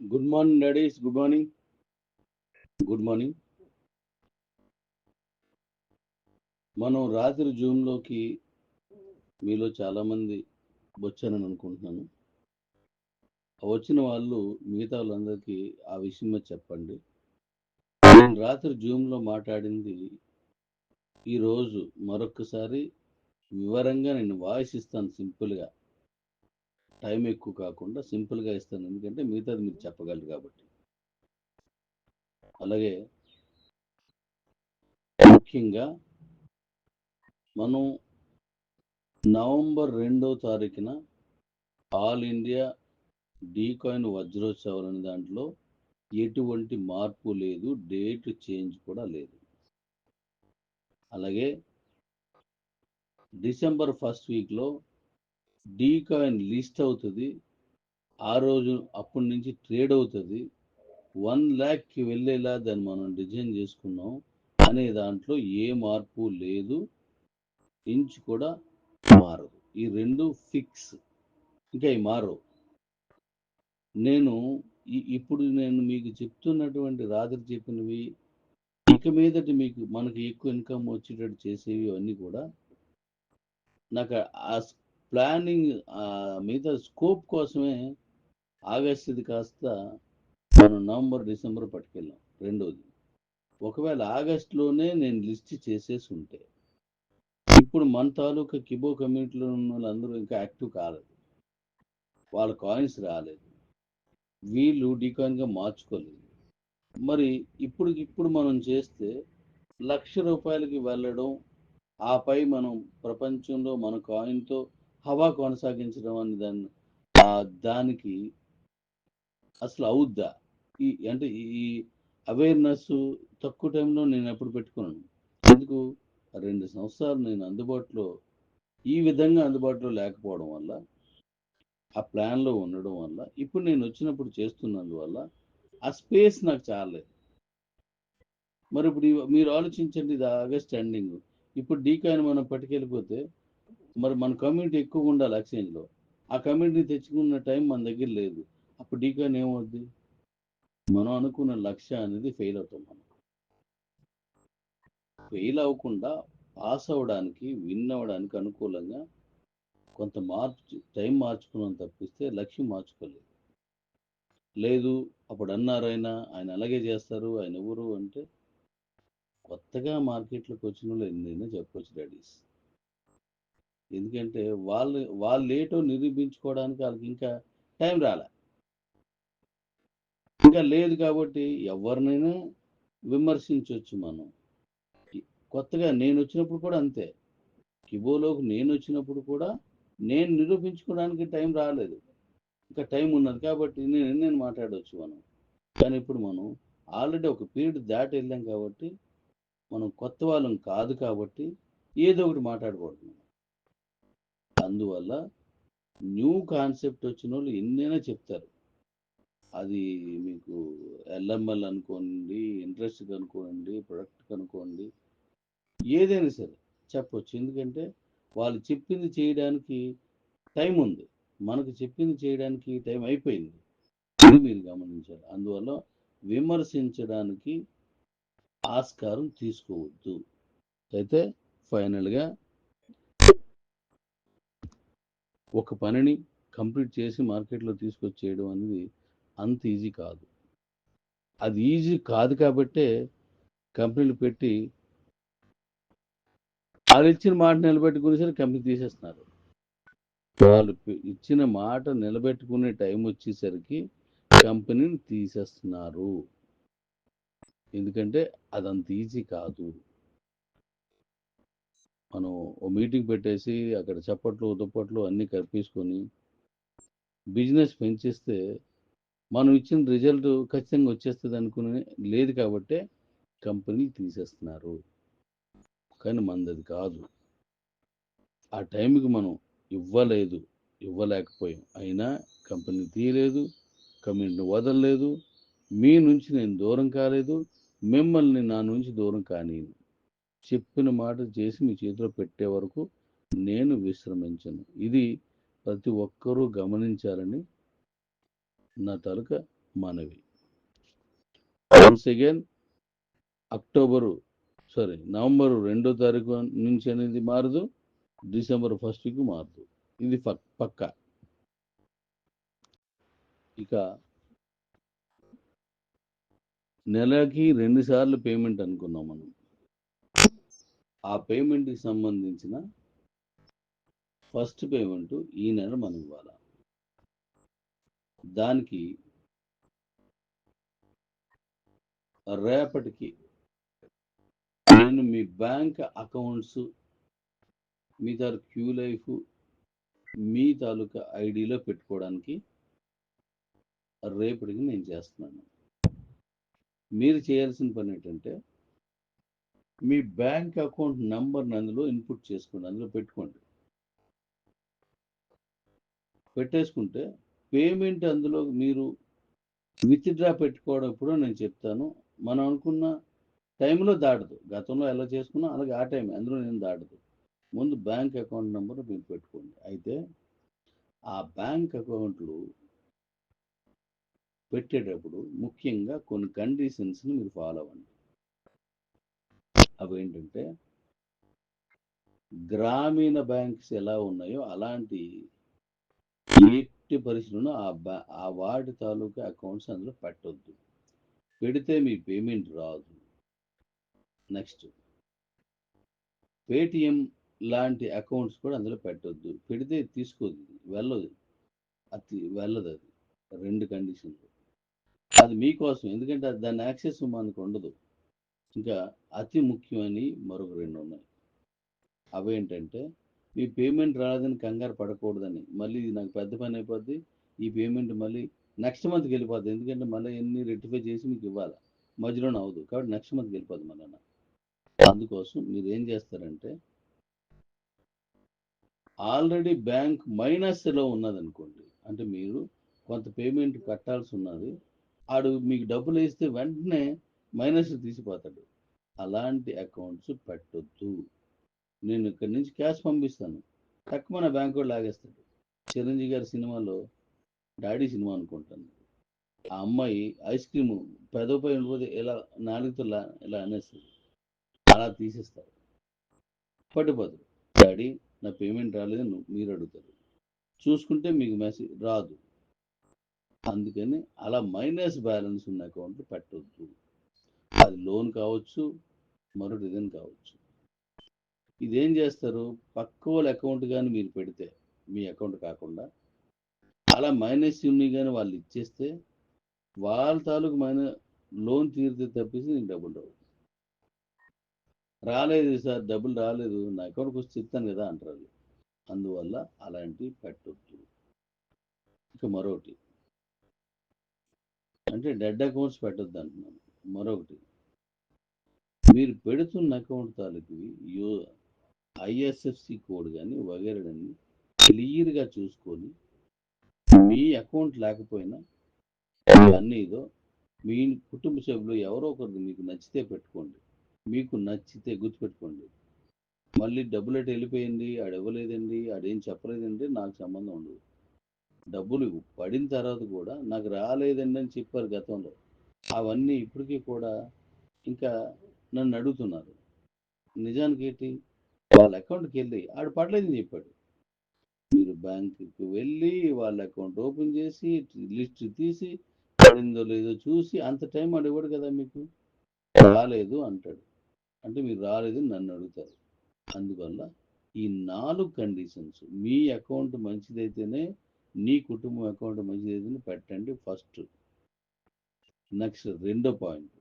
Good morning daddies good morning good morning మనం రాత్రి జూమ్లోకి మీలో చాలామంది వచ్చానని అనుకుంటున్నాను. వచ్చిన వాళ్ళు మిగతా వాళ్ళందరికీ ఆ విషయం చెప్పండి. నేను రాత్రి జూమ్లో మాట్లాడింది ఈరోజు మరొకసారి వివరంగా నేను వాయిస్ ఇస్తాను సింపుల్గా. టైం ఎక్కువ కాకుండా సింపుల్గా ఇస్తాను. ఎందుకంటే మిగతాది మీరు చెప్పగలరు కాబట్టి. అలాగే ముఖ్యంగా మనం నవంబర్ రెండో తారీఖున ఆల్ ఇండియా డీకాయిన్ వజ్రోత్సవాలు అనే దాంట్లో ఎటువంటి మార్పు లేదు. డేట్ చేంజ్ కూడా లేదు. అలాగే డిసెంబర్ ఫస్ట్ వీక్లో డీకాయిన్ లిస్ట్ అవుతుంది. ఆ రోజు అప్పటి నుంచి ట్రేడ్ అవుతుంది. వన్ ల్యాక్కి వెళ్ళేలా దాన్ని మనం డిజైన్ చేసుకున్నాం అనే దాంట్లో ఏ మార్పు లేదు. ఇంచ్ కూడా మారదు. ఈ రెండు ఫిక్స్. ఇంకా ఈ మారవు. నేను ఇప్పుడు నేను మీకు చెప్తున్నటువంటి రాత్రి చెప్పినవి ఇక మీదటి మీకు మనకి ఎక్కువ ఇన్కమ్ వచ్చేటట్టు చేసేవి అన్నీ కూడా నాకు ప్లానింగ్ మిగతా స్కోప్ కోసమే ఆగస్టుది కాస్త మనం నవంబర్ డిసెంబర్ పట్టుకెళ్ళాం రెండోది. ఒకవేళ ఆగస్టులోనే నేను లిస్ట్ చేసేసి ఉంటే ఇప్పుడు మన తాలూకా కిబో కమ్యూనిటీలో ఉన్న వాళ్ళందరూ ఇంకా యాక్టివ్ కాలేదు. వాళ్ళ కాయిన్స్ రాలేదు. వీళ్ళు డీకాయిన్గా మార్చుకోలేదు. మరి ఇప్పుడు ఇప్పుడు మనం చేస్తే లక్ష రూపాయలకి వెళ్ళడం ఆపై మనం ప్రపంచంలో మన కాయిన్తో హవా కొనసాగించడం అనే దాన్ని దానికి అసలు అవుద్దా? ఈ అంటే ఈ అవేర్నెస్ తక్కువ టైంలో నేను ఎప్పుడు పెట్టుకున్నాను ఎందుకు? రెండు సంవత్సరాలు నేను అందుబాటులో ఈ విధంగా అందుబాటులో లేకపోవడం వల్ల ఆ ప్లాన్లో ఉండడం వల్ల ఇప్పుడు నేను వచ్చినప్పుడు చేస్తున్నందువల్ల ఆ స్పేస్ నాకు చాలలేదు. మరి ఇప్పుడు మీరు ఆలోచించండి ఇది ఆగస్ట్ ఎండింగ్. ఇప్పుడు డీకాయిన్ మనం పట్టుకెళ్ళిపోతే మరి మన కమ్యూనిటీ ఎక్కువ ఉండాలి ఎక్స్చేంజ్లో ఆ కమ్యూనిటీ తెచ్చుకున్న టైం మన దగ్గర లేదు. అప్పుడు డీకాన్ ఏమవుద్ది? మనం అనుకున్న లక్ష్య అనేది ఫెయిల్ అవుతాం మనం. ఫెయిల్ అవ్వకుండా పాస్ అవ్వడానికి విన్ అవ్వడానికి అనుకూలంగా కొంత మార్పు టైం మార్చుకున్నాం తప్పిస్తే లక్ష్యం మార్చుకోలేదు. లేదు అప్పుడు అన్నారు ఆయన ఆయన అలాగే చేస్తారు ఆయన ఎవరు అంటే కొత్తగా మార్కెట్లోకి వచ్చిన వాళ్ళు ఎన్నైనా చెప్పొచ్చు డాడీస్ ఎందుకంటే వాళ్ళు వాళ్ళు ఏటో నిరూపించుకోవడానికి వాళ్ళకి ఇంకా టైం రాలే. ఇంకా లేదు కాబట్టి ఎవరినైనా విమర్శించవచ్చు మనం. కొత్తగా నేను వచ్చినప్పుడు కూడా అంతే. కిబోలోకి నేను వచ్చినప్పుడు కూడా నేను నిరూపించుకోవడానికి టైం రాలేదు. ఇంకా టైం ఉన్నది కాబట్టి నేను నేను మాట్లాడవచ్చు మనం. కానీ ఇప్పుడు మనం ఆల్రెడీ ఒక పీరియడ్ దాటి వెళ్ళాం కాబట్టి మనం కొత్త వాళ్ళం కాదు కాబట్టి ఏదో ఒకటి మాట్లాడకూడదు అందువల్ల న్యూ కాన్సెప్ట్ వచ్చిన వాళ్ళు ఎన్నైనా చెప్తారు. అది మీకు ఎల్ఎంఎల్ అనుకోండి ఇంట్రెస్ట్ కనుకోండి ప్రొడక్ట్ కనుకోండి ఏదైనా సరే చెప్పొచ్చు. ఎందుకంటే వాళ్ళు చెప్పింది చేయడానికి టైం ఉంది. మనకు చెప్పింది చేయడానికి టైం అయిపోయింది. అని మీరు గమనించాలి. అందువల్ల విమర్శించడానికి ఆస్కారం తీసుకోవద్దు. అయితే ఫైనల్గా ఒక పనిని కంప్లీట్ చేసి మార్కెట్లో తీసుకొచ్చేయడం అనేది అంత ఈజీ కాదు. అది ఈజీ కాదు కాబట్టే కంపెనీలు పెట్టి వాళ్ళు ఇచ్చిన మాట నిలబెట్టుకునేసరి కంపెనీ తీసేస్తున్నారు. వాళ్ళు ఇచ్చిన మాట నిలబెట్టుకునే టైం వచ్చేసరికి కంపెనీని తీసేస్తున్నారు. ఎందుకంటే అదంత ఈజీ కాదు. మనం ఓ మీటింగ్ పెట్టేసి అక్కడ చప్పట్లు దుప్పట్లు అన్నీ కల్పించుకొని బిజినెస్ పెంచేస్తే మనం ఇచ్చిన రిజల్ట్ ఖచ్చితంగా వచ్చేస్తుంది అనుకునే లేదు కాబట్టే కంపెనీ తీసేస్తున్నారు. కానీ మనది కాదు. ఆ టైంకి మనం ఇవ్వలేదు ఇవ్వలేకపోయాం. అయినా కంపెనీ తీయలేదు కంపెనీని వదలలేదు మీ నుంచి నేను దూరం కాలేదు మిమ్మల్ని నా నుంచి దూరం కానీ చెప్పిన మాట చేసి మీ చేతిలో పెట్టే వరకు నేను విశ్రమించను. ఇది ప్రతి ఒక్కరూ గమనించాలని నా తాలూకా మనవి. Once again October sorry November రెండో తారీఖు నుంచి అనేది మారదు డిసెంబర్ ఫస్ట్కి మారదు. ఇది పక్క పక్కా. ఇక నెలకి రెండుసార్లు పేమెంట్ అనుకున్నాం మనం. ఆ పేమెంట్కి సంబంధించిన ఫస్ట్ పేమెంట్ ఈ నెల మనం ఇవ్వాలి? దానికి రేపటికి నేను మీ బ్యాంక్ అకౌంట్స్ మీ తాలూకు క్యూ లైఫ్ మీ తాలూకా ఐడిలో పెట్టుకోవడానికి రేపటికి నేను చేస్తున్నాను. మీరు చేయాల్సిన పని ఏంటంటే మీ బ్యాంక్ అకౌంట్ నంబర్ అందులో ఇన్పుట్ చేసుకోండి అందులో పెట్టుకోండి. పెట్టేసుకుంటే పేమెంట్ అందులో మీరు విత్డ్రా పెట్టుకోవడం ఇప్పుడు నేను చెప్తాను. మనం అనుకున్న టైంలో దాటదు. గతంలో ఎలా చేసుకున్నా అలాగే ఆ టైం అందులో నేను దాటదు. ముందు బ్యాంక్ అకౌంట్ నెంబర్ మీరు పెట్టుకోండి. అయితే ఆ బ్యాంక్ అకౌంట్లు పెట్టేటప్పుడు ముఖ్యంగా కొన్ని కండిషన్స్ని మీరు ఫాలో అవ్వండి. అవి ఏంటంటే గ్రామీణ బ్యాంక్స్ ఎలా ఉన్నాయో అలాంటి ఎట్టి పరిస్థితుల్లో ఆ బ్యా ఆ వాటి తాలూకా అకౌంట్స్ అందులో పెట్టొద్దు. పెడితే మీ పేమెంట్ రాదు. నెక్స్ట్ పేటిఎం లాంటి అకౌంట్స్ కూడా అందులో పెట్టొద్దు. పెడితే తీసుకోదు వెళ్ళదు. అది వెళ్ళదు అది. రెండు కండిషన్లు. అది మీకోసం. ఎందుకంటే అది దాని యాక్సెస్ మనకు ఉండదు. ఇంకా అతి ముఖ్యమని మరొక రెండు ఉన్నాయి. అవేంటంటే మీ పేమెంట్ రాలేదని కంగారు పడకూడదని. మళ్ళీ ఇది నాకు పెద్ద పని అయిపోద్ది. ఈ పేమెంట్ మళ్ళీ నెక్స్ట్ మంత్కి వెళ్ళిపోద్ది. ఎందుకంటే మళ్ళీ ఎన్ని రెక్టిఫై చేసి మీకు ఇవ్వాలి. మధ్యలోనే అవదు కాబట్టి నెక్స్ట్ మంత్కి వెళ్ళిపోద్ది మళ్ళీ అందుకోసం మీరు ఏం చేస్తారంటే ఆల్రెడీ బ్యాంక్ మైనస్లో ఉన్నదనుకోండి. అంటే మీరు కొంత పేమెంట్ కట్టాల్సి ఉన్నది. ఆడు మీకు డబ్బులు వేస్తే వెంటనే మైనస్ తీసిపోతాడు. అలాంటి అకౌంట్స్ పెట్టొద్దు. నేను ఇక్కడి నుంచి క్యాష్ పంపిస్తాను. తక్కువ నా బ్యాంక్ వాడు లాగేస్తాడు. చిరంజీవి గారి సినిమాలో డాడీ సినిమా అనుకుంటాను. ఆ అమ్మాయి ఐస్ క్రీమ్ పెదపై ఉండిపోతే ఇలా నాలుగుతో ఇలా అనేస్తుంది అలా తీసేస్తారు పట్టుపోతారు డాడీ నా పేమెంట్ రాలేదు మీరు అడుగుతారు. చూసుకుంటే మీకు మెసేజ్ రాదు. అందుకని అలా మైనస్ బ్యాలెన్స్ ఉన్న అకౌంట్లు పెట్టొద్దు. అది లోన్ కావచ్చు మరొకటి ఏదైనా కావచ్చు. ఇదేం చేస్తారు? పక్క వాళ్ళ అకౌంట్ కానీ మీరు పెడితే మీ అకౌంట్ కాకుండా అలా మైనస్ యూని కానీ వాళ్ళు ఇచ్చేస్తే వాళ్ళ తాలూకు మైన లోన్ తీరితే తప్పిస్తే నీకు డబ్బులు రావు రాలేదు సార్ డబ్బులు రాలేదు నా అకౌంట్కి వచ్చి చెప్తాను కదా అంటారు అందువల్ల అలాంటివి పెట్టొద్దు. ఇక మరొకటి. అంటే డెడ్ అకౌంట్స్ పెట్టొద్దు అంటున్నాను. మరొకటి. మీరు పెడుతున్న అకౌంట్ తాలూకు యో ఐఎస్ఎఫ్సి కోడ్ కానీ వగేరడని క్లియర్గా చూసుకొని మీ అకౌంట్ లేకపోయినా అన్నీ ఇదో మీ కుటుంబ సభ్యులు ఎవరో ఒకరు మీకు నచ్చితే పెట్టుకోండి. మీకు నచ్చితే గుర్తుపెట్టుకోండి. మళ్ళీ డబ్బులు అటు వెళ్ళిపోయింది ఆడు ఇవ్వలేదండి ఆడేం చెప్పలేదండి నాకు సంబంధం ఉండదు. డబ్బులు పడిన తర్వాత కూడా నాకు రాలేదండి అని చెప్పారు గతంలో. అవన్నీ ఇప్పటికీ కూడా ఇంకా నన్ను అడుగుతున్నారు. నిజానికి ఏంటి? వాళ్ళ అకౌంట్కి వెళ్ళి ఆడు పడలేదని చెప్పాడు. మీరు బ్యాంకుకి వెళ్ళి వాళ్ళ అకౌంట్ ఓపెన్ చేసి లిస్ట్ తీసి పడిందో లేదో చూసి అంత టైం అడిగాడు కదా మీకు? రాలేదు అంటాడు. అంటే మీరు రాలేదు నన్ను అడుగుతారు. అందువల్ల ఈ నాలుగు కండిషన్స్ మీ అకౌంట్ మంచిదైతేనే నీ కుటుంబం అకౌంట్ మంచిదైతేనే పెట్టండి ఫస్ట్ నెక్స్ట్ రెండో పాయింట్.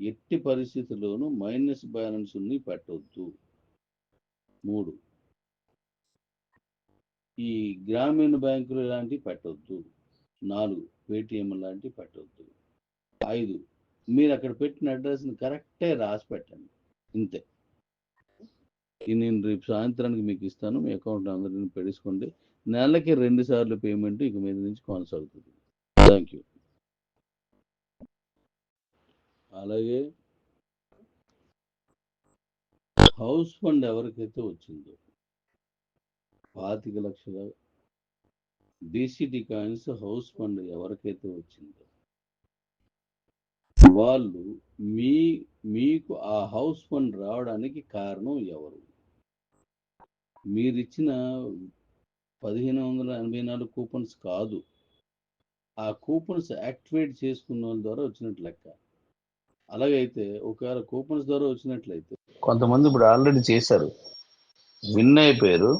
ఎట్టి పరిస్థితుల్లోనూ మైనస్ బ్యాలెన్స్ పెట్టవద్దు మూడు. ఈ గ్రామీణ బ్యాంకులు ఇలాంటివి పెట్టవద్దు నాలుగు. పేటిఎం లాంటివి పెట్టవద్దు ఐదు. మీరు అక్కడ పెట్టిన అడ్రస్ని కరెక్టే రాసి పెట్టండి. ఇంతే. నేను రేపు సాయంత్రానికి మీకు ఇస్తాను. మీ అకౌంట్ అందరిని పెడుసుకోండి నెలకి రెండు సార్లు పేమెంట్ ఇక మీద నుంచి కొనసాగుతుంది. Thank you. అలాగే హౌస్ ఫండ్ ఎవరికైతే వచ్చిందో పాతిక లక్షల బీసీటీ కాయిన్స్ హౌస్ ఫండ్ ఎవరికైతే వచ్చిందో వాళ్ళు మీ మీకు ఆ హౌస్ ఫండ్ రావడానికి కారణం ఎవరు? మీరిచ్చిన పదిహేను వందల ఎనభై నాలుగు కూపన్స్ కాదు. ఆ కూపన్స్ యాక్టివేట్ చేసుకున్న వాళ్ళ ద్వారా వచ్చినట్టు లెక్క. అలాగైతే ఒకవేళ కూపన్స్ ద్వారా వచ్చినట్లయితే కొంతమంది ఇప్పుడు ఆల్రెడీ చేశారు. విన్ అయిపోయారు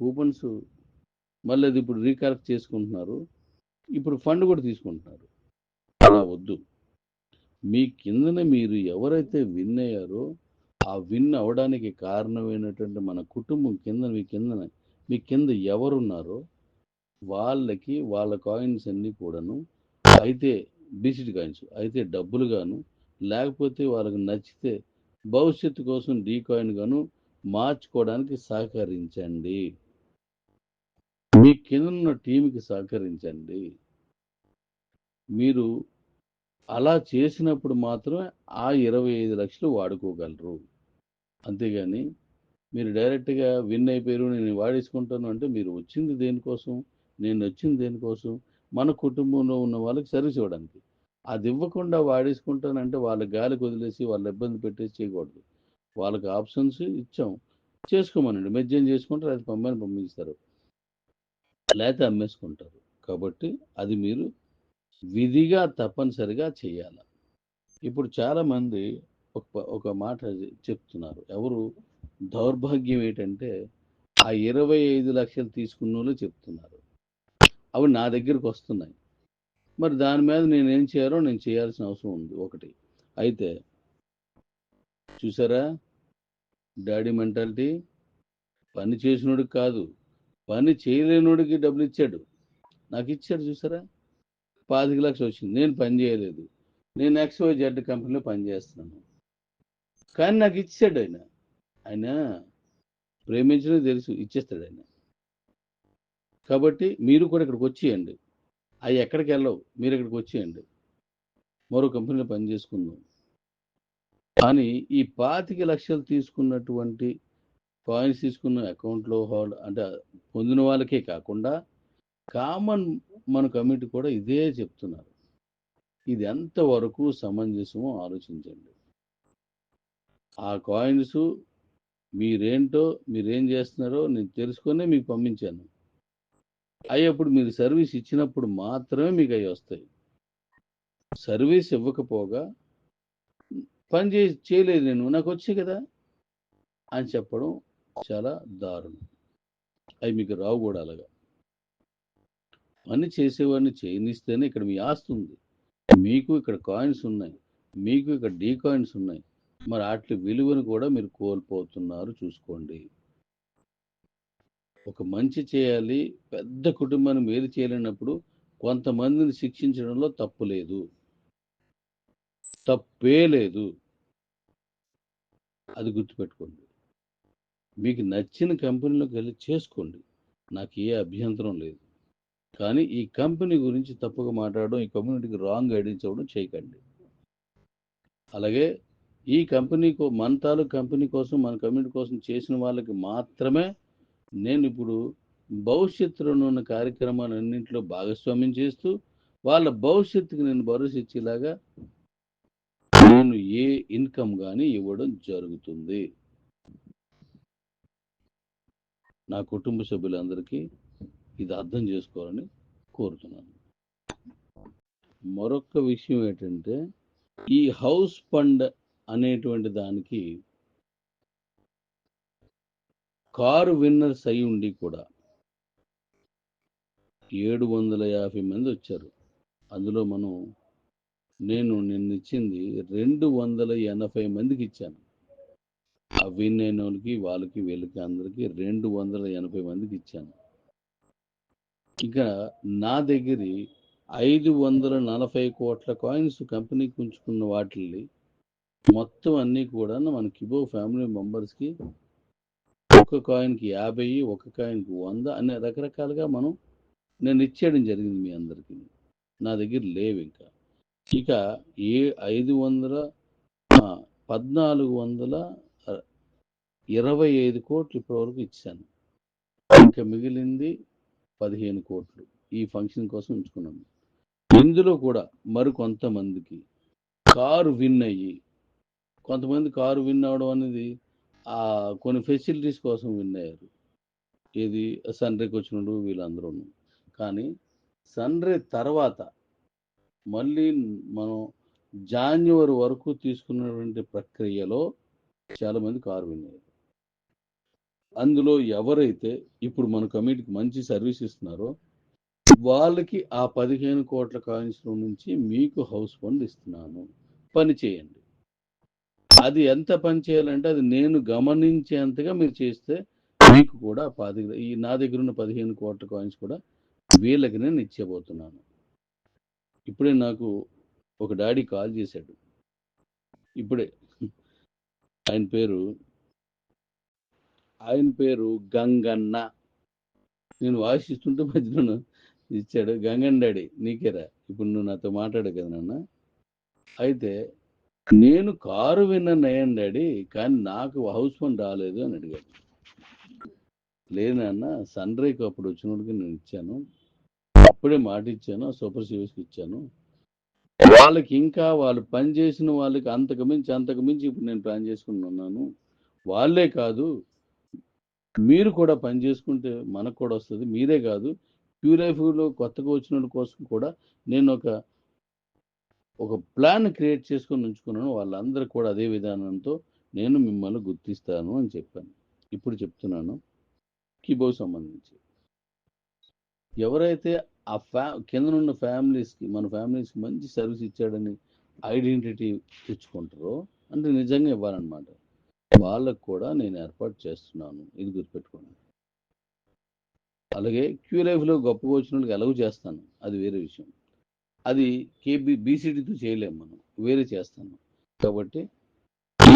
కూపన్స్ మళ్ళీ అది ఇప్పుడు రీకలెక్ట్ చేసుకుంటున్నారు. ఇప్పుడు ఫండ్ కూడా తీసుకుంటున్నారు. అలా వద్దు. మీ కిందన మీరు ఎవరైతే విన్ అయ్యారో ఆ విన్ అవడానికి కారణమైనటువంటి మన కుటుంబం కింద మీ కిందన మీ కింద ఎవరున్నారో వాళ్ళకి వాళ్ళ కాయిన్స్ అన్నీ కూడాను. అయితే డీసీటీ కాయిన్స్. అయితే డబ్బులు గాను లేకపోతే వాళ్ళకి నచ్చితే భవిష్యత్తు కోసం డీ కాయిన్ గాను మార్చుకోవడానికి సహకరించండి. మీ కింద ఉన్న టీంకి సహకరించండి. మీరు అలా చేసినప్పుడు మాత్రమే ఆ ఇరవై ఐదు లక్షలు వాడుకోగలరు. అంతేగాని మీరు డైరెక్ట్గా విన్ అయిపోయారు నేను వాడేసుకుంటాను అంటే మీరు వచ్చింది దేనికోసం? నేను వచ్చింది దేనికోసం? మన కుటుంబంలో ఉన్న వాళ్ళకి సర్వీస్ ఇవ్వడానికి. అది ఇవ్వకుండా వాడేసుకుంటానంటే వాళ్ళ గాలికి వదిలేసి వాళ్ళ ఇబ్బంది పెట్టేసి చేయకూడదు. వాళ్ళకి ఆప్షన్స్ ఇచ్చాం. చేసుకోమనండి. మెజ్జం చేసుకుంటారు అది పంపని పంపిస్తారు. లేకపోతే అమ్మేసుకుంటారు. కాబట్టి అది మీరు విధిగా తప్పనిసరిగా చేయాలి. ఇప్పుడు చాలామంది ఒక ఒక మాట చెప్తున్నారు. ఎవరు దౌర్భాగ్యం ఏంటంటే ఆ ఇరవై ఐదు లక్షలు తీసుకున్న వాళ్ళు చెప్తున్నారు. అవి నా దగ్గరికి వస్తున్నాయి. మరి దాని మీద నేను ఏం చేయాలో నేను చేయాల్సిన అవసరం ఉంది ఒకటి. అయితే చూసారా? డాడీ మెంటాలిటీ పని చేసినోడికి కాదు పని చేయలేనోడికి డబ్బులు ఇచ్చాడు. నాకు ఇచ్చాడు చూసారా? పాతిక లక్షలు వచ్చింది. నేను పని చేయలేదు. నేను ఎక్స్వై జెడ్ కంపెనీలో పని చేస్తున్నాను. కానీ నాకు ఇచ్చాడు ఆయన. ఆయన ప్రేమించడం తెలుసు ఇచ్చేస్తాడు ఆయన. కాబట్టి మీరు కూడా ఇక్కడికి వచ్చేయండి. అవి ఎక్కడికి వెళ్ళవు. మీరు ఇక్కడికి వచ్చేయండి. మరో కంపెనీలో పని చేసుకుందాం. కానీ ఈ పాతిక లక్షలు తీసుకున్నటువంటి కాయిన్స్ తీసుకున్న అకౌంట్లో హోల్డ్ అంటే పొందిన వాళ్ళకే కాకుండా కామన్ మన కమిటీ కూడా ఇదే చెప్తున్నారు. ఇది ఎంతవరకు సమంజసమో ఆలోచించండి. ఆ కాయిన్స్ మీరేంటో మీరేం చేస్తున్నారో నేను తెలుసుకునే మీకు పంపించాను. అయ్యప్పుడు మీరు సర్వీస్ ఇచ్చినప్పుడు మాత్రమే మీకు అవి వస్తాయి. సర్వీస్ ఇవ్వకపోగా పని చే చేయలేదు నేను నాకు వచ్చాయి కదా అని చెప్పడం చాలా దారుణం. అవి మీకు రావు కూడా అలాగా. పని చేసేవాడిని చేయనిస్తేనే ఇక్కడ మీ ఆస్తి ఉంది. మీకు ఇక్కడ కాయిన్స్ ఉన్నాయి. మీకు ఇక్కడ డీ కాయిన్స్ ఉన్నాయి. మరి వాటి విలువను కూడా మీరు కోల్పోతున్నారు చూసుకోండి. ఒక మంచి చేయాలి పెద్ద కుటుంబాన్ని మేలు చేయలేనప్పుడు కొంతమందిని శిక్షించడంలో తప్పు లేదు. తప్పే లేదు. అది గుర్తుపెట్టుకోండి. మీకు నచ్చిన కంపెనీలోకి వెళ్ళి చేసుకోండి. నాకు ఏ అభ్యంతరం లేదు. కానీ ఈ కంపెనీ గురించి తప్పుగా మాట్లాడడం ఈ కమ్యూనిటీకి రాంగ్ గైడెన్స్ అవ్వడం చేయకండి. అలాగే ఈ కంపెనీ కో మన తాలూకు కంపెనీ కోసం మన కమ్యూనిటీ కోసం చేసిన వాళ్ళకి మాత్రమే నేను ఇప్పుడు భవిష్యత్తులో ఉన్న కార్యక్రమాలన్నింటిలో భాగస్వామ్యం చేస్తూ వాళ్ళ భవిష్యత్తుకి నేను భరోసా ఇచ్చేలాగా నేను ఏ ఇన్కమ్ కానీ ఇవ్వడం జరుగుతుంది. నా కుటుంబ సభ్యులందరికీ ఇది అర్థం చేసుకోవాలని కోరుతున్నాను. మరొక విషయం ఏంటంటే ఈ హౌస్ ఫండ్ అనేటువంటి దానికి కారు విన్నర్స్ అయి ఉండి కూడా ఏడు వందల యాభై మంది వచ్చారు. అందులో మనం నేను నిన్న ఇచ్చింది రెండు వందల ఎనభై మందికి ఇచ్చాను. ఆ విన్ అయిన వాళ్ళకి వాళ్ళకి వీళ్ళకి అందరికి రెండు వందల ఎనభై మందికి ఇచ్చాను. ఇంకా నా దగ్గర ఐదు వందల నలభై కోట్ల కాయిన్స్ కంపెనీకి ఉంచుకున్న వాటిల్ని మొత్తం అన్నీ కూడా మన కిబో ఫ్యామిలీ మెంబర్స్కి ఒక కాయిన్కి యాభై ఒక కాయిన్కి వంద అనే రకరకాలుగా మనం నేను ఇచ్చేయడం జరిగింది మీ అందరికీ. నా దగ్గర లేవు ఇంకా. ఇక ఏ ఐదు వందల పద్నాలుగు వందల ఇరవై ఐదు కోట్లు ఇప్పటివరకు ఇచ్చాను. ఇంకా మిగిలింది పదిహేను కోట్లు ఈ ఫంక్షన్ కోసం ఉంచుకున్నాము ఇందులో కూడా మరి కొంతమందికి కారు విన్ అయ్యి కొంతమంది కారు విన్ అవడం అనేది కొన్ని ఫెసిలిటీస్ కోసం విన్ అయ్యారు ఏది? సన్ రేకి వచ్చినప్పుడు వీళ్ళందరూ కానీ సన్ రే తర్వాత మళ్ళీ మనం జాన్యువరి వరకు తీసుకున్నటువంటి ప్రక్రియలో చాలామంది కారు విన్ అయ్యారు అందులో ఎవరైతే ఇప్పుడు మన కమిటీకి మంచి సర్వీస్ ఇస్తున్నారో వాళ్ళకి ఆ పదిహేను కోట్ల కాయిన్స్లో నుంచి మీకు హౌస్ ఫండ్ ఇస్తున్నాను. పని చేయండి. అది ఎంత పని చేయాలంటే అది నేను గమనించేంతగా మీరు చేస్తే మీకు కూడా పది ఈ నా దగ్గర ఉన్న పదిహేను కోట్ల కాయిన్స్ కూడా వీళ్ళకి నేను ఇచ్చేబోతున్నాను ఇప్పుడే నాకు ఒక డాడీ కాల్ చేశాడు. ఇప్పుడే. ఆయన పేరు ఆయన పేరు గంగన్న. నేను వాయిస్ ఇస్తుంటే మధ్యలో ఇచ్చాడు. గంగన్ డాడీ నీకేరా? ఇప్పుడు నువ్వు నాతో మాట్లాడు కదా నాన్న. అయితే నేను కారు విన్నాను అయ్యాను డాడీ కానీ నాకు హౌస్ ఫోన్ రాలేదు అని అడిగాడు. లేదు సన్ రైక్ అప్పుడు వచ్చినోడికి నేను ఇచ్చాను. అప్పుడే మాట ఇచ్చాను సూపర్ సీరియస్కి ఇచ్చాను. వాళ్ళకి ఇంకా వాళ్ళు పని చేసిన వాళ్ళకి అంతకు మించి అంతకు మించి ఇప్పుడు నేను ప్లాన్ చేసుకుని ఉన్నాను. వాళ్ళే కాదు మీరు కూడా పని చేసుకుంటే మనకు కూడా వస్తుంది మీరే కాదు. ప్యూరైఫ్లో కొత్తగా వచ్చిన వాళ్ళ కోసం కూడా నేను ఒక ఒక ప్లాన్ క్రియేట్ చేసుకొని ఉంచుకున్నాను. వాళ్ళందరూ కూడా అదే విధానంతో నేను మిమ్మల్ని గుర్తిస్తాను అని చెప్పాను. ఇప్పుడు చెప్తున్నాను. కీబోర్డ్ సంబంధించి. ఎవరైతే ఆ ఫ్యా కింద ఉన్న ఫ్యామిలీస్కి మన ఫ్యామిలీస్కి మంచి సర్వీస్ ఇచ్చాడని ఐడెంటిటీ తెచ్చుకుంటారో అంటే నిజంగా ఇవ్వాలన్నమాట. వాళ్ళకు కూడా నేను ఏర్పాటు చేస్తున్నాను. ఇది గుర్తుపెట్టుకోండి. అలాగే క్యూ లైఫ్లో గొప్పగా వచ్చిన వాళ్ళకి ఎలాగో చేస్తాను. అది వేరే విషయం. అది కేబీ బీసీడీతో చేయలేము మనం. వేరే చేస్తాను కాబట్టి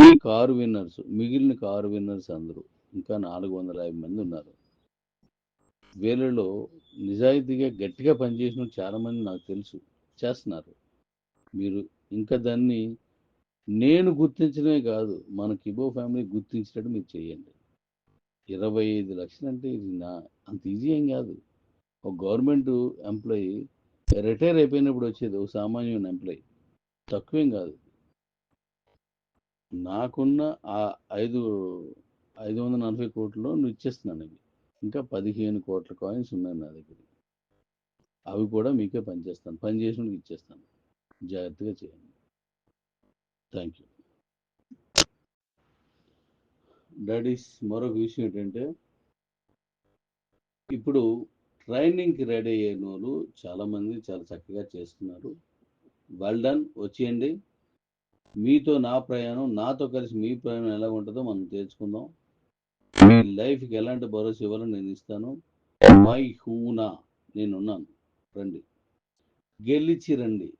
ఈ కారు విన్నర్స్ మిగిలిన కారు విన్నర్స్ అందరూ ఇంకా నాలుగు వందల యాభై మంది ఉన్నారు. వీళ్ళలో నిజాయితీగా గట్టిగా పనిచేసిన చాలామంది నాకు తెలుసు. చేస్తున్నారు. మీరు ఇంకా దాన్ని నేను గుర్తించడమే కాదు మన కిబో ఫ్యామిలీ గుర్తించినట్టు మీరు చేయండి. ఇరవై ఐదు లక్షలు అంటే ఇది నా అంత ఈజీ ఏం కాదు. ఒక గవర్నమెంట్ ఎంప్లాయీ రిటైర్ అయిపోయినప్పుడు వచ్చేది ఒక సామాన్యమైన ఎంప్లాయీ తక్కువేం కాదు. నాకున్న ఆ ఐదు ఐదు వందల నలభై కోట్లలో నువ్వు ఇచ్చేస్తున్నాను ఇవి ఇంకా పదిహేను కోట్ల కాయిన్స్ ఉన్నాయి నా దగ్గర. అవి కూడా మీకే పనిచేస్తాను. పని చేసినప్పుడు ఇచ్చేస్తాను. జాగ్రత్తగా చేయండి. థ్యాంక్ యూ డాడీస్ మరొక విషయం ఏంటంటే ఇప్పుడు ట్రైనింగ్కి రెడీ అయిన వాళ్ళు చాలామంది చాలా చక్కగా చేస్తున్నారు. వెల్ డన్ వచ్చేయండి. మీతో నా ప్రయాణం నాతో కలిసి మీ ప్రయాణం ఎలా ఉంటుందో మనం తెలుసుకుందాం. మీ లైఫ్కి ఎలాంటి భరోసా ఇవ్వాలో నేను ఇస్తాను. మై హూనా నేనున్నాను. రండి. గెలిచి రండి.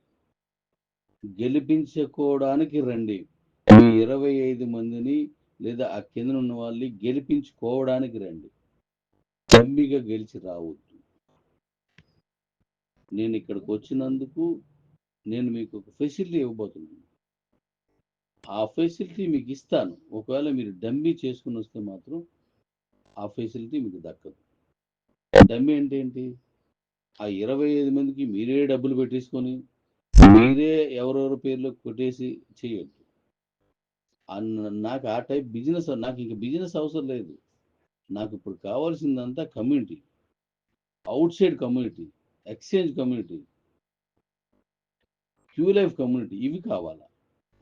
గెలిపించుకోవడానికి రండి. ఈ ఇరవై ఐదు మందిని లేదా ఆ కింద ఉన్న వాళ్ళని గెలిపించుకోవడానికి రండి. తమ్మిగా గెలిచి రావద్దు. నేను ఇక్కడికి వచ్చినందుకు నేను మీకు ఒక ఫెసిలిటీ ఇవ్వబోతున్నాను. ఆ ఫెసిలిటీ మీకు ఇస్తాను. ఒకవేళ మీరు డమ్మీ చేసుకుని వస్తే మాత్రం ఆ ఫెసిలిటీ మీకు దక్కదు. డమ్మీ అంటే ఏంటి? ఆ ఇరవై ఐదు మందికి మీరే డబ్బులు పెట్టేసుకొని మీరే ఎవరెవరి పేర్లో కొట్టేసి చేయొద్దు. అన్న నాకు ఆ టైప్ బిజినెస్ నాకు ఇంకా బిజినెస్ అవసరం లేదు. నాకు ఇప్పుడు కావాల్సిందంతా community outside community exchange community queue life community ఇవి కావాలా?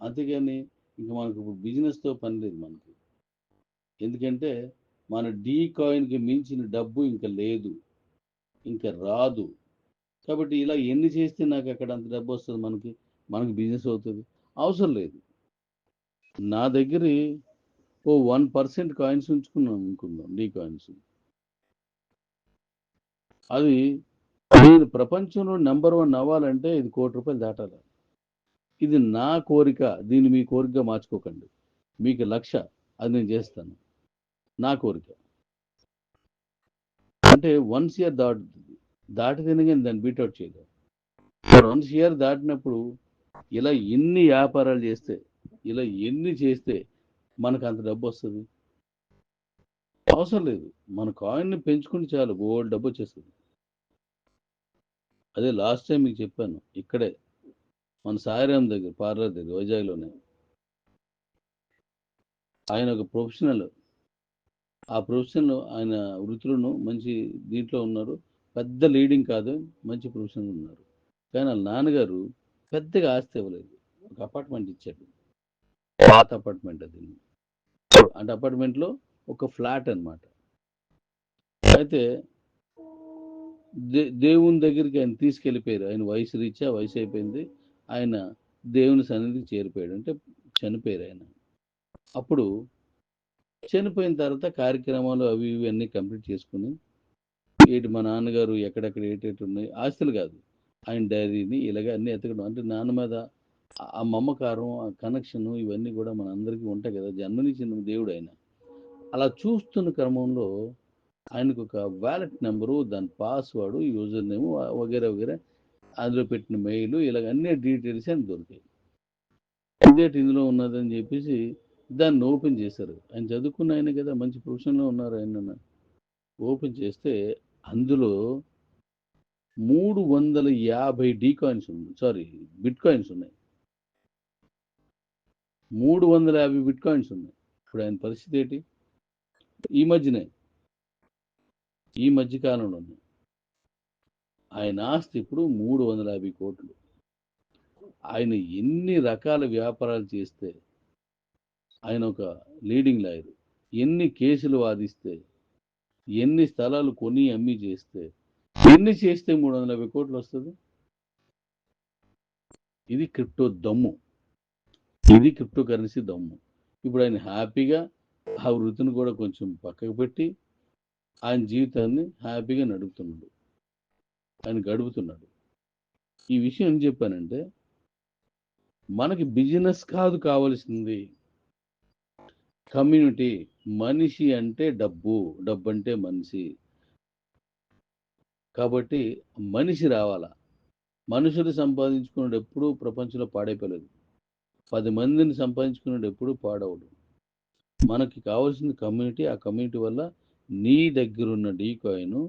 అంతేగాని ఇంకా మనకు ఇప్పుడు బిజినెస్తో పని లేదు మనకి. ఎందుకంటే మన డీ కాయిన్కి మించిన డబ్బు ఇంకా లేదు ఇంకా రాదు. కాబట్టి ఇలా ఎన్ని చేస్తే నాకు అక్కడ అంత డబ్బు వస్తుంది మనకి మనకి బిజినెస్ అవుతుంది? అవసరం లేదు. నా దగ్గర ఓ వన్ పర్సెంట్ కాయిన్స్ ఉంచుకున్నాం అనుకుందాం డీ కాయిన్స్. అది నేను ప్రపంచంలో నెంబర్ వన్ అవ్వాలంటే ఇది కోటి రూపాయలు దాటాలి. ఇది నా కోరిక దీన్ని మీ కోరికగా మార్చుకోకండి. మీకు లక్ష అది నేను చేస్తాను. నా కోరిక. అంటే వన్స్ ఇయర్ దాటుతుంది దాటితేనే కానీ దాన్ని బీట్అవుట్ చేయలేదు వన్స్ ఇయర్ దాటినప్పుడు ఇలా ఎన్ని వ్యాపారాలు చేస్తే ఇలా ఎన్ని చేస్తే మనకు అంత డబ్బు వస్తుంది? అవసరం లేదు. మన కాయిన్ని పెంచుకుంటే చాలు గోల్డ్ డబ్బు వచ్చేస్తుంది. అదే లాస్ట్ టైం మీకు చెప్పాను ఇక్కడే మన సాయిరామ్ దగ్గర పార్లర్ దగ్గర వైజాగ్లోనే. ఆయన ఒక ప్రొఫెషనల్ ఆ ప్రొఫెషన్లో ఆయన వృత్తులను మంచి దీంట్లో ఉన్నారు. పెద్ద లీడింగ్ కాదు మంచి ప్రొఫెషనల్ ఉన్నారు. కానీ వాళ్ళ నాన్నగారు పెద్దగా ఆస్తి ఇవ్వలేదు. ఒక అపార్ట్మెంట్ ఇచ్చాడు. పాత అపార్ట్మెంట్ అది. అంటే అపార్ట్మెంట్లో ఒక ఫ్లాట్ అన్నమాట. అయితే దే దేవుని దగ్గరికి ఆయన తీసుకెళ్ళిపోయారు. ఆయన వయసు రీత్యా వయసు అయిపోయింది. ఆయన దేవుని సన్నిధికి చేరిపోయాడు. అంటే చనిపోయారు ఆయన. అప్పుడు చనిపోయిన తర్వాత కార్యక్రమాలు అవి ఇవి అన్నీ కంప్లీట్ చేసుకుని ఏటి మా నాన్నగారు ఎక్కడెక్కడ ఏటేటి ఉన్నాయి? ఆస్తులు కాదు. ఆయన డైరీని ఇలాగ అన్నీ ఎతకడం. అంటే నాన్న మీద ఆ- మమ్మకారం ఆ కనెక్షన్ ఇవన్నీ కూడా మన అందరికీ ఉంటాయి కదా. జన్మనిచ్చిన దేవుడు ఆయన. అలా చూస్తున్న క్రమంలో ఆయనకు ఒక వ్యాలెట్ నెంబరు దాని పాస్వర్డ్ యూజర్ నేమ్ వగేరే వగేరే అందులో పెట్టిన మెయిల్ ఇలాగ అన్ని డీటెయిల్స్ అని దొరికాయి. ఇదేంటి ఇందులో ఉన్నదని చెప్పేసి దాన్ని ఓపెన్ చేశారు. ఆయన చదువుకున్న ఆయన కదా మంచి ప్రొఫెషన్లో ఉన్నారు ఆయన ఓపెన్ చేస్తే అందులో మూడు వందల యాభై డీ కాయిన్స్ ఉన్నాయి సారీ బిట్ కాయిన్స్ ఉన్నాయి. మూడు వందల యాభై బిట్ కాయిన్స్ ఉన్నాయి. ఇప్పుడు ఆయన పరిస్థితి ఏంటి? ఈ మధ్యనే ఈ మధ్యకాలంలో ఆయన ఆస్తి ఇప్పుడు మూడు వందల యాభై కోట్లు. ఆయన ఎన్ని రకాల వ్యాపారాలు చేస్తే ఆయన ఒక లీడింగ్ లాయర్. ఎన్ని కేసులు వాదిస్తే ఎన్ని స్థలాలు కొని అమ్మి చేస్తే ఎన్ని చేస్తే మూడు వందల యాభై కోట్లు వస్తుంది? ఇది క్రిప్టో దమ్ము. ఇది క్రిప్టో కరెన్సీ దమ్ము. ఇప్పుడు ఆయన హ్యాపీగా ఆ వృత్తిని కూడా కొంచెం పక్కకు పెట్టి ఆయన జీవితాన్ని హ్యాపీగా నడుపుతున్నాడు. ఆయన గడుపుతున్నాడు. ఈ విషయం ఏం చెప్పానంటే మనకి బిజినెస్ కాదు కావాల్సింది. కమ్యూనిటీ మనిషి అంటే డబ్బు డబ్బు అంటే మనిషి. కాబట్టి మనిషి రావాలా? మనుషులు సంపాదించుకున్నాడు ఎప్పుడూ ప్రపంచంలో పాడైపోలేదు. పది మందిని సంపాదించుకున్నాడు ఎప్పుడూ పాడవడు. మనకి కావాల్సిన కమ్యూనిటీ. ఆ కమ్యూనిటీ వల్ల నీ దగ్గరున్న డీ కాయిన్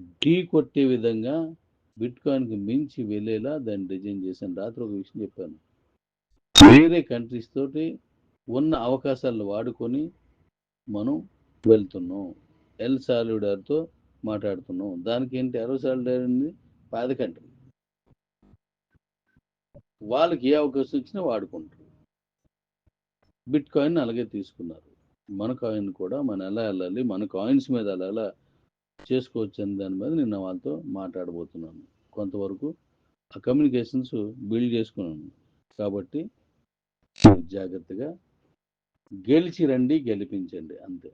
ఢీ కొట్టే విధంగా బిట్ కాయిన్కి మించి వెళ్ళేలా దాన్ని డిజైన్ చేశాను. రాత్రి ఒక విషయం చెప్పాను. వేరే కంట్రీస్ తోటి ఉన్న అవకాశాలను వాడుకొని మనం వెళ్తున్నాం. ఎల్ సాలిడార్తో మాట్లాడుతున్నాం. దానికి ఏంటి అరవ సాలిడార్ పాద పేద కంట్రీ. వాళ్ళకి ఏ అవకాశం వచ్చినా వాడుకుంటారు. బిట్ కాయిన్ అలాగే తీసుకున్నారు. మన కాయిన్ కూడా మనం ఎలా వెళ్ళాలి మన కాయిన్స్ మీద ఎలా ఎలా చేసుకోవచ్చు అనే దాని మీద నిన్న వాళ్ళతో మాట్లాడబోతున్నాను. కొంతవరకు ఆ కమ్యూనికేషన్స్ బిల్డ్ చేసుకున్నాను. కాబట్టి జాగ్రత్తగా గెలిచి రండి గెలిపించండి అంతే.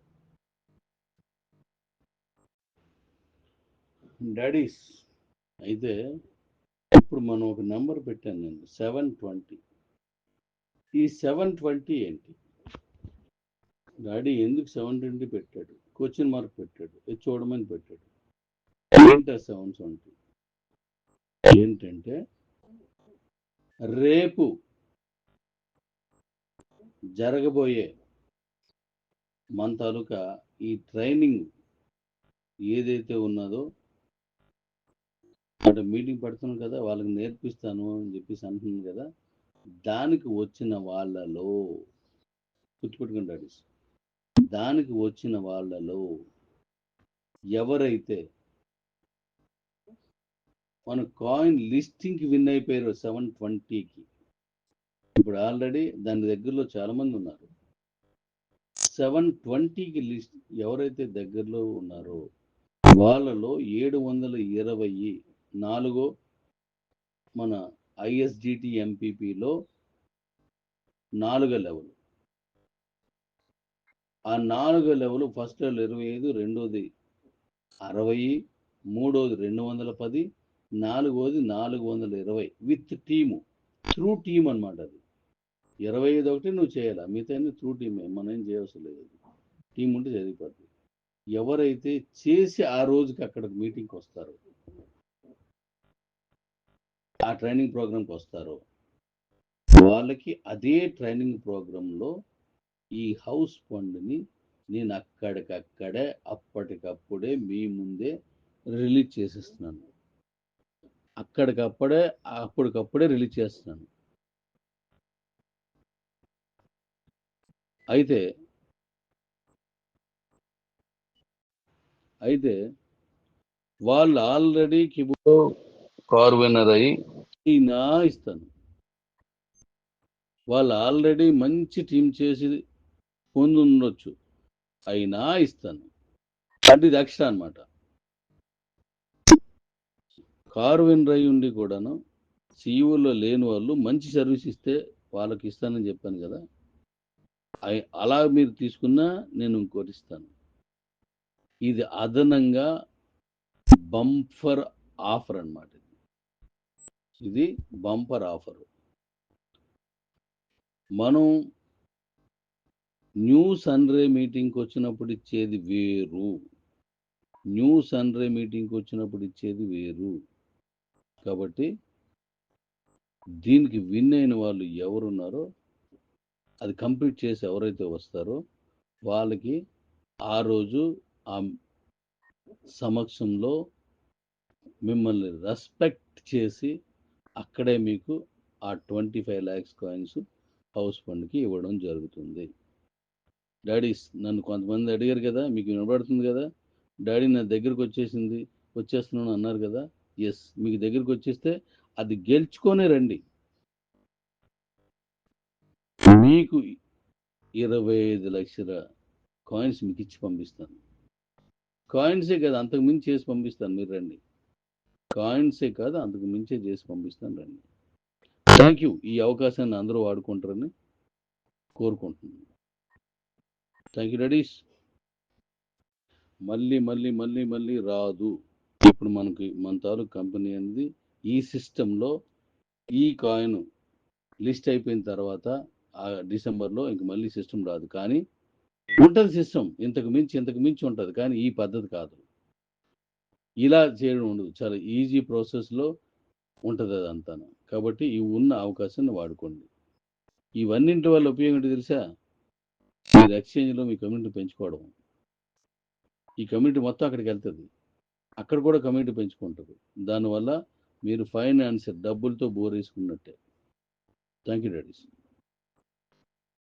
డాడీస్ అయితే ఇప్పుడు మనం ఒక నెంబర్ పెట్టాను నేను సెవెన్ ట్వంటీ ఈ సెవెన్ ట్వంటీ ఏంటి? డాడీ ఎందుకు సెవెన్ ట్వంటీ పెట్టాడు? క్వశ్చన్ మార్క్ పెట్టాడు. ఇది చూడమని పెట్టాడు. ఏంటా సెవెన్ ట్వంటీ ఏంటంటే రేపు జరగబోయే మన తాలూకా ఈ ట్రైనింగ్ ఏదైతే ఉన్నదో అంటే మీటింగ్ పెడుతున్నాను కదా వాళ్ళకి నేర్పిస్తాను అని చెప్పేసి అంటున్నాను కదా దానికి వచ్చిన వాళ్ళలో గుర్తుపెట్టుకుని డాడీస్. దానికి వచ్చిన వాళ్ళలో ఎవరైతే మన కాయిన్ లిస్టింగ్కి విన్ అయిపోయారు సెవెన్ ట్వంటీకి ఇప్పుడు ఆల్రెడీ దాని దగ్గరలో చాలామంది ఉన్నారు. సెవెన్ ట్వంటీకి లిస్ట్ ఎవరైతే దగ్గరలో ఉన్నారో వాళ్ళలో ఏడు వందల ఇరవై నాలుగో మన ఐఎస్డిటి ఎంపీపీలో నాలుగో లెవెల్ ఆ నాలుగు లెవెల్ ఫస్ట్ లెవెల్ ఇరవై ఐదు రెండోది అరవై మూడోది రెండు వందల పది నాలుగోది నాలుగు వందల ఇరవై విత్ టీము త్రూ టీమ్ అనమాట అది. ఇరవై ఐదు ఒకటి నువ్వు చేయాలి? మిగతా త్రూ టీమే. మనం ఏం చేయవలసిన లేదు. టీం ఉంటే చదివిపోద్ది ఎవరైతే చేసి ఆ రోజుకి అక్కడ మీటింగ్కి వస్తారో ఆ ట్రైనింగ్ ప్రోగ్రామ్కి వస్తారో వాళ్ళకి అదే ట్రైనింగ్ ప్రోగ్రాంలో ఈ హౌస్ ఫండ్ని నేను అక్కడికక్కడే అప్పటికప్పుడే మీ ముందే రిలీజ్ చేసేస్తున్నాను. అక్కడికప్పుడే అప్పటికప్పుడే రిలీజ్ చేస్తున్నాను. అయితే అయితే వాళ్ళు ఆల్రెడీ కిబో కార్ విన్నర్ అయ్యి అయినా ఇస్తాను. వాళ్ళు ఆల్రెడీ మంచి టీం చేసి పొంది ఉండొచ్చు అయినా ఇస్తాను. అంటే ఇది ఎక్స్ట్రా అనమాట కారు వినరై ఉండి కూడాను సీఈఓలో లేని వాళ్ళు మంచి సర్వీస్ ఇస్తే వాళ్ళకి ఇస్తానని చెప్పాను కదా. అలా మీరు తీసుకున్నా నేను ఇంకోటి ఇస్తాను. ఇది అదనంగా బంఫర్ ఆఫర్ అనమాట ఇది. Bumper offer. మనం న్యూ సన్రే మీటింగ్కి వచ్చినప్పుడు ఇచ్చేది వేరు. న్యూ సన్రే మీటింగ్కి వచ్చినప్పుడు ఇచ్చేది వేరు. కాబట్టి దీనికి విన్ అయిన వాళ్ళు ఎవరున్నారో అది కంప్లీట్ చేసి ఎవరైతే వస్తారో వాళ్ళకి ఆ రోజు ఆ సమక్షంలో మిమ్మల్ని రెస్పెక్ట్ చేసి అక్కడే మీకు ఆ twenty five lakhs coins house ఫండ్కి ఇవ్వడం జరుగుతుంది. డాడీస్ నన్ను కొంతమంది అడిగారు కదా మీకు వినబడుతుంది కదా డాడీ నా దగ్గరకు వచ్చేసింది వచ్చేస్తున్నాను అన్నారు కదా ఎస్ మీకు దగ్గరికి వచ్చేస్తే అది గెలుచుకొనే రండి. మీకు ఇరవై ఐదు లక్షల కాయిన్స్ మీకు ఇచ్చి పంపిస్తాను. కాయిన్సే కాదు అంతకు మించి చేసి పంపిస్తాను మీరు రండి. కాయిన్సే కాదు అంతకు మించే చేసి పంపిస్తాను రండి. థ్యాంక్ యూ ఈ అవకాశాన్ని అందరూ వాడుకుంటారని కోరుకుంటున్నాను. థ్యాంక్ యూ డాడీస్ మళ్ళీ మళ్ళీ మళ్ళీ మళ్ళీ రాదు. ఇప్పుడు మనకి మన తాలూకు కంపెనీ అనేది ఈ సిస్టంలో ఈ కాయిన్ లిస్ట్ అయిపోయిన తర్వాత ఆ డిసెంబర్లో ఇంక మళ్ళీ సిస్టమ్ రాదు. కానీ ఉంటుంది సిస్టమ్ ఇంతకు మించి ఇంతకు మించి ఉంటుంది. కానీ ఈ పద్ధతి కాదు. ఇలా చేయడం ఉండదు. చాలా ఈజీ ప్రాసెస్లో ఉంటుంది అదంతా కాబట్టి ఈ ఉన్న అవకాశాన్ని వాడుకోండి. ఇవన్నింటి వల్ల ఉపయోగం ఏంటి తెలుసా? మీరు ఎక్స్చేంజ్లో మీ కమ్యూనిటీ పెంచుకోవడం. ఈ కమ్యూనిటీ మొత్తం అక్కడికి వెళ్తుంది. అక్కడ కూడా కమ్యూనిటీ పెంచుకుంటుంది. దానివల్ల మీరు ఫైనాన్స్ డబ్బులతో బోర్ వేసుకున్నట్టే. Thank you daddies